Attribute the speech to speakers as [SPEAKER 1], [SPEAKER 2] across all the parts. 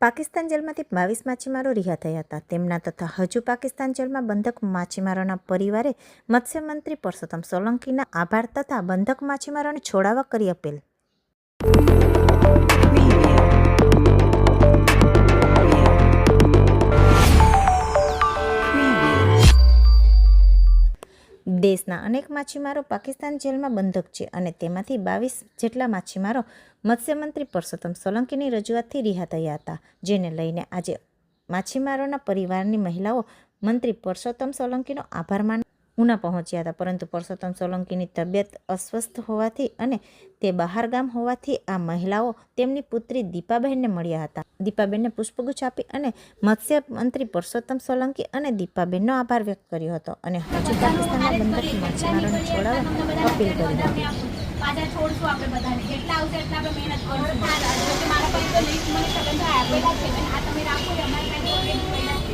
[SPEAKER 1] પાકિસ્તાન જેલમાંથી બાવીસ માછીમારો રિહા થયા હતા. તેમના તથા હજુ પાકિસ્તાન જેલમાં બંધક માછીમારોના પરિવારે મત્સ્યમંત્રી પરસોત્તમ સોલંકીના આભાર તથા બંધક માછીમારોને છોડાવવા કરી અપીલ. દેશના અનેક માછીમારો પાકિસ્તાન જેલમાં બંધક છે અને તેમાંથી બાવીસ જેટલા માછીમારો મત્સ્યમંત્રી પરસોત્તમ સોલંકીની રજૂઆતથી રિહા થયા હતા, જેને લઈને આજે માછીમારોના પરિવારની મહિલાઓ મંત્રી પરસોત્તમ સોલંકીનો આભાર માન ઉના પહોંચ્યા હતા. પરંતુ પરસોત્તમ સોલંકીની તબિયત અસ્વસ્થ હોવાથી અને તે બહારગામ હોવાથી આ મહિલાઓ તેમની પુત્રી દીપાબહેનને મળ્યા હતા. દીપાબેનને પુષ્પગુચ્છ આપી અને મત્સ્ય મંત્રી પરસોત્તમ સોલંકી અને દીપાબેનનો આભાર વ્યક્ત કર્યો હતો અને હજુ પાકિસ્તાનના બંદરથી માછીમારોને છોડાવવા અપીલ કરી હતી.
[SPEAKER 2] પાછા છોડશું આપણે બધાને. જેટલા આવશે એટલા આપણે મહેનત કરશું. મારા પાસે તો લિસ્ટ મને સગન આપેલા છે આ તમે રાખો એ અમારી પાસે already પહેલા જ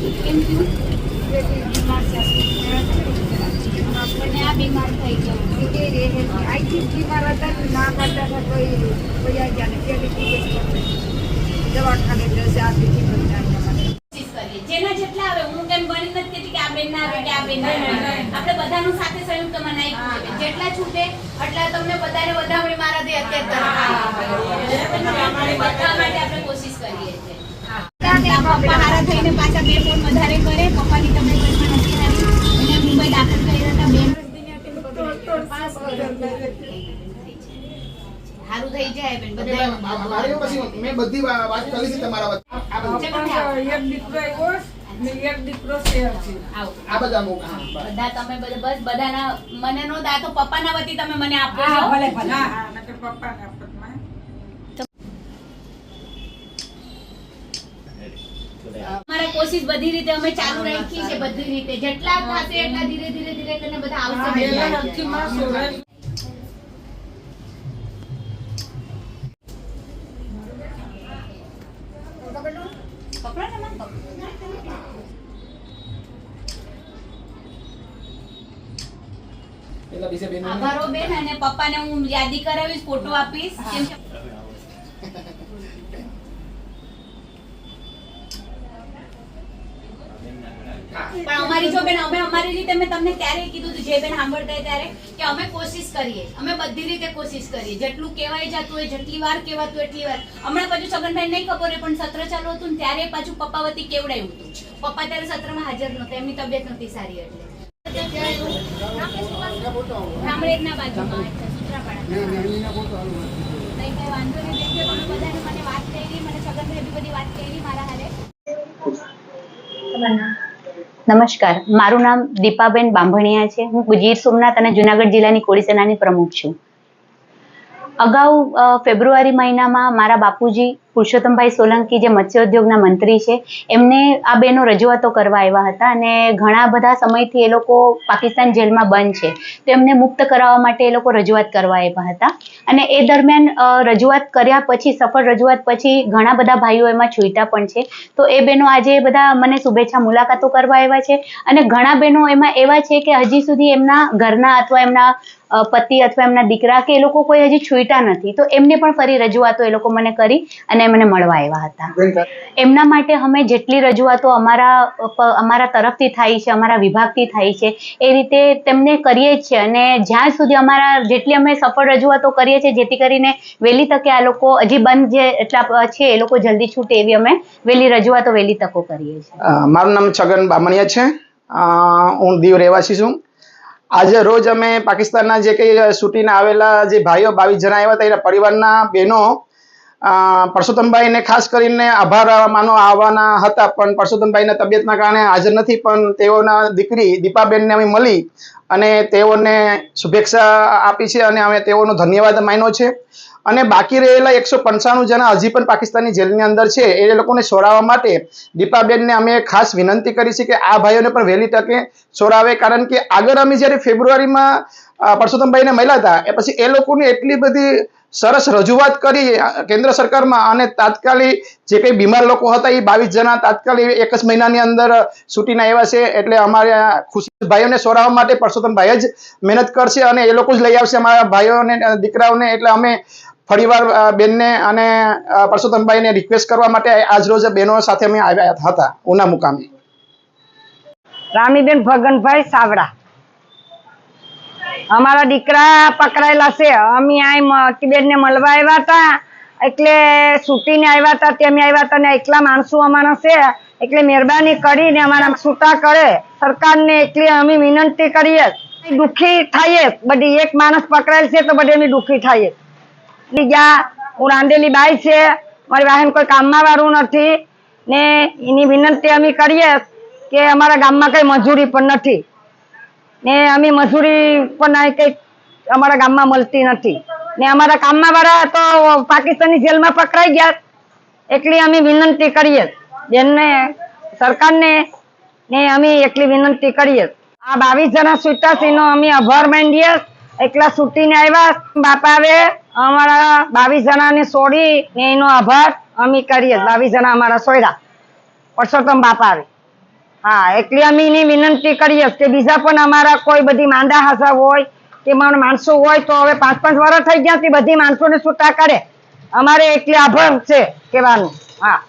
[SPEAKER 2] છે કેમ થયું? અને આ બીમાર થઈ જેના જેટલા આવે હું કેમ ગણી નથી કેતી કે આ બેન ના આવે કે આ બેન ના આવે. આપણે બધાનું સાથે સંયુક્ત મનાઈ જેટલા છૂટે એટલા તમને બધાને વધામણી મારાથી અત્યારે બધા માટે આપણે કોશિશ કરીએ છીએ પપ્પા હારા થઈને પાછા બે ફોન વધારે કરે પપ્પાની તબિયત પણ નથી સારી એને મુંબઈ દાખલ કરી હતા બેન સારું થઈ જાય બેન બધા
[SPEAKER 3] મારી પછી મેં બધી વાત કરી છે તમારા વચ્ચે.
[SPEAKER 4] એક દીકરો આવ્યો ને એક દીકરો શેર છે.
[SPEAKER 2] આવો.
[SPEAKER 3] આ બધા મુક.
[SPEAKER 2] બધા તમે બધા બસ બધાના મને નો દા તો પપ્પાના વતી તમે મને આપો છો.
[SPEAKER 4] ભલે ભલે. હા નકર પપ્પાના
[SPEAKER 2] અમારે કોશિશ બધી રીતે અમે ચાલુ રાખી છે બધી રીતે. જેટલા થશે એટલા ધીરે ધીરે ધીરે કરીને બધા આવશે.
[SPEAKER 3] પેલા બીજા બેનો
[SPEAKER 2] આભારો બેન અને પપ્પાને હું યાદી કરાવીશ ફોટો આપીશ કેમ કે પણ અમારી જો બેન અમે અમારી રીતે મેં તમને ત્યારે કીધું હતું જે બેન સાંભળતા ત્યારે કે અમે કોશિશ કરીએ. અમે બધી રીતે કોશિશ કરીએ. જેટલું કહેવાય જતું હોય જેટલી વાર કહેવાતું એટલી વાર. હમણાં પાછું છગનભાઈ નહીં ખબર હોય પણ સત્ર ચાલુ હતું ને ત્યારે પાછું પપ્પા વતી કેવડાયું હતું. પપ્પા ત્યારે સત્રમાં હાજર નહોતા એમની તબિયત નહોતી સારી એટલે.
[SPEAKER 5] નમસ્કાર. મારું નામ દીપાબેન બાંભણિયા છે. હું ગીર સોમનાથ અને જુનાગઢ જિલ્લાની કોળી સેનાની પ્રમુખ છું. અગાઉ ફેબ્રુઆરી મહિનામાં મારા બાપુજી પુરુષોત્તમભાઈ સોલંકી જે મત્સ્યોદ્યોગના મંત્રી છે, એમને આ બેનો રજૂઆતો કરવા આવ્યા હતા અને ઘણા બધા સમયથી એ લોકો પાકિસ્તાન જેલમાં બંધ છે. તો એમને મુક્ત કરાવવા માટે એ લોકો રજૂઆત કરવા આવ્યા હતા. અને એ દરમિયાન રજૂઆત કર્યા પછી, સફળ રજૂઆત પછી ઘણા બધા ભાઈઓ એમાં છૂટા પણ છે. તો એ બહેનો આજે બધા મને શુભેચ્છા મુલાકાતો કરવા આવ્યા છે. અને ઘણા બહેનો એમાં એવા છે કે હજી સુધી એમના ઘરના અથવા એમના પતિ અથવા એમના દીકરા કે એ લોકો કોઈ હજી છૂટા નથી. તો એમને પણ ફરી રજૂઆતો એ લોકો મને કરી અને મને મળવા આવ્યા હતા. એમના માટે અમે જેટલી રજૂઆતો અમારા અમારા તરફથી થાય છે અમારા વિભાગથી થાય છે એ રીતે તેમને કરીએ છીએ. અને જ્યાં સુધી અમારા જેટલી અમે સફળ રજૂઆતો કરીએ છીએ જેથી કરીને વહેલી તકે આ લોકો હજી બંધ જે એટલા છે એ લોકો જલ્દી છૂટે એવી અમે વહેલી રજૂઆતો વહેલી તકો કરીએ છીએ.
[SPEAKER 3] મારું નામ છગન બામણિયા છે. હું દીવ રહેવાસી છું. આજે રોજ અમે પાકિસ્તાનના જે કંઈ છૂટીને આવેલા જે ભાઈઓ, બાવીસ જણા આવ્યા હતા, એના પરિવારના બહેનો પરસોત્તમભાઈને ખાસ કરીને આભાર માનો આવવાના હતા, પણ પરસોત્તમભાઈના તબિયતના કારણે હાજર નથી, પણ તેઓના દીકરી દીપાબેનને અમે મળી અને તેઓને શુભેચ્છા આપી છે અને અમે તેઓનો ધન્યવાદ માન્યો છે. અને બાકી રહેલા એકસો પંચાણું જણા હજી પણ પાકિસ્તાની જેલની અંદર છે. એ લોકોને છોડાવવા માટે દીપાબેનને અમે ખાસ વિનંતી કરી છે કે આ ભાઈઓને પણ વહેલી તકે છોડાવે. કારણ કે આગળ અમે જ્યારે ફેબ્રુઆરીમાં પરસોત્તમભાઈને મળ્યા હતા, એ પછી એ લોકોની એટલી બધી સરસ રજૂઆત કરી કેન્દ્ર સરકારમાં અને તાત્કાલિક જે કંઈ બીમાર લોકો હતા એ બાવીસ જણા તાત્કાલિક એક જ મહિનાની અંદર છૂટીને આવ્યા છે. એટલે અમારે ખુશી ભાઈઓને સોરાવવા માટે પરસોત્તમભાઈ જ મહેનત કરશે અને એ લોકો જ લઈ આવશે અમારા ભાઈઓને દીકરાઓને. એટલે અમે ફરીવાર બેનને અને પરસોત્તમભાઈને રિક્વેસ્ટ કરવા માટે આજ રોજ બહેનો સાથે અમે આવ્યા હતા, ઉના મુકામે.
[SPEAKER 6] રામીબેન ભગનભાઈ સાવડા. અમારા દીકરા પકડાયેલા છે. અમે આ બેનને મળવા આવ્યા હતા. એટલે છૂટીને આવ્યા હતા, તે અમે આવ્યા હતા ને એકલા માણસો અમારા છે. એટલે મહેરબાની કરીને અમારા છૂટા કરે. સરકારને એટલી અમે વિનંતી કરીએ. દુઃખી થઈએ. બધી એક માણસ પકડાયેલ છે તો બધી અમે દુઃખી થઈએ. બીજા હું રાંધેલી બાઈ છે. મારી વાહન કોઈ કામમાં વાળું નથી. ને એની વિનંતી અમે કરીએ કે અમારા ગામમાં કઈ મજૂરી પણ નથી. ને અમે મજૂરી પણ કઈ અમારા ગામમાં મળતી નથી. ને અમારા કામમાં વાળા તો પાકિસ્તાની જેલમાં પકડાઈ ગયા. એટલી અમે વિનંતી કરીએ. જેમને સરકારને ને અમે એટલી વિનંતી કરીએ. આ બાવીસ જણા છે એનો અમે આભાર માંડીએ એકલા છૂટીને આવ્યા. બાપાએ અમારા બાવીસ જણાને છોડી ને એનો આભાર અમે કરીએ. બાવીસ જણા અમારા સોયરા પરસોત્તમ બાપા હા, એટલે અમે એની વિનંતી કરીએ કે બીજા પણ અમારા કોઈ બધી માંદા હાસા હોય કે માણ- માણસો હોય તો હવે પાંચ પાંચ વર્ષ થઈ ગયા બધી માણસોને છૂટા કરે. અમારે એટલી આભાર છે કહેવાનું. હા.